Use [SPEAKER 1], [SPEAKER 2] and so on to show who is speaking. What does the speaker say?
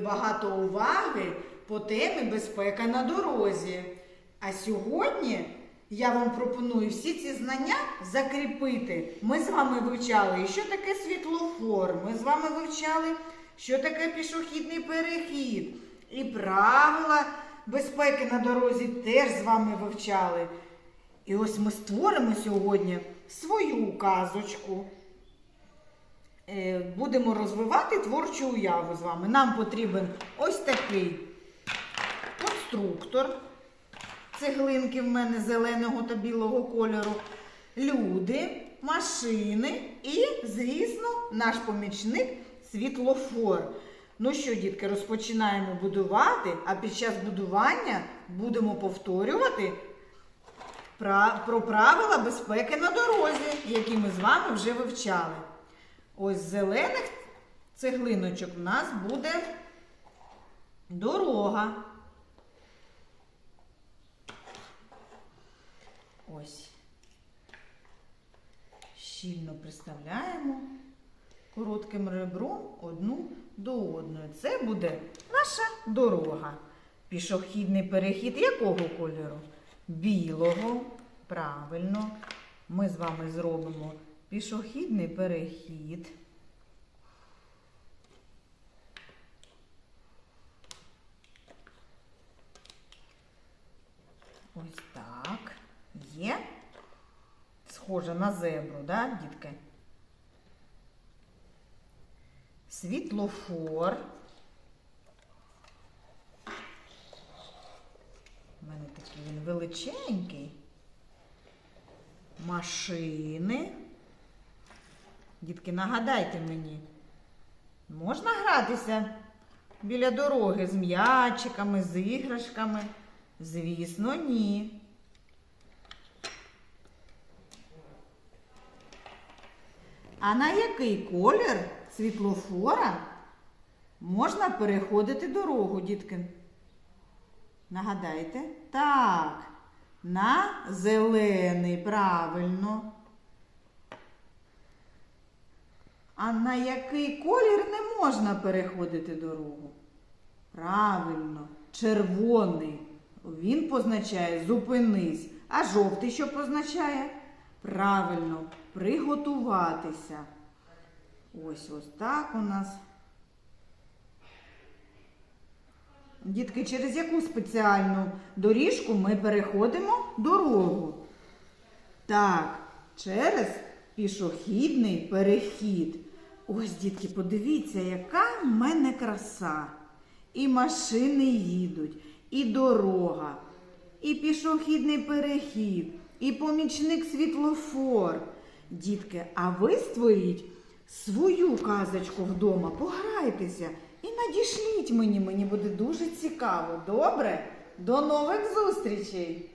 [SPEAKER 1] багато уваги по темі безпека на дорозі. А сьогодні я вам пропоную всі ці знання закріпити. Ми з вами вивчали, що таке світлофор, ми з вами вивчали, що таке пішохідний перехід. І правила безпеки на дорозі теж з вами вивчали. І ось ми створимо сьогодні свою казочку. Е, Будемо розвивати творчу уяву з вами. Нам потрібен ось такий конструктор. Цеглинки в мене зеленого та білого кольору. Люди, машини і, звісно, наш помічник світлофор. Ну що, дітки, розпочинаємо будувати, а під час будування будемо повторювати про правила безпеки на дорозі, які ми з вами вже вивчали. Ось зелених цеглиночок у нас буде дорога. Ось. Щільно приставляємо коротким ребром одну до одної. Це буде наша дорога. Пішохідний перехід якого кольору? Білого. Правильно. Ми з вами зробимо пішохідний перехід. Ось так. Є. Схоже на зебру, да, дітки? Світлофор. У мене такий він величенький. Машини. Дітки, нагадайте мені, можна гратися біля дороги з м'ячиками, з іграшками? Звісно, ні. А на який колір світлофора можна переходити дорогу, дітки? Нагадайте? Так, на зелений, правильно. А на який колір не можна переходити дорогу? Правильно, червоний. Він позначає зупинись. А жовтий що позначає? Правильно, приготуватися. Ось ось так у нас. Дітки, через яку спеціальну доріжку ми переходимо дорогу? Так, через пішохідний перехід. Ось, дітки, подивіться, яка в мене краса. І машини їдуть, і дорога, і пішохідний перехід, і помічник світлофор. Дітки, а ви створіть свою казочку вдома, пограйтеся і надішліть мені, мені буде дуже цікаво. Добре? До нових зустрічей!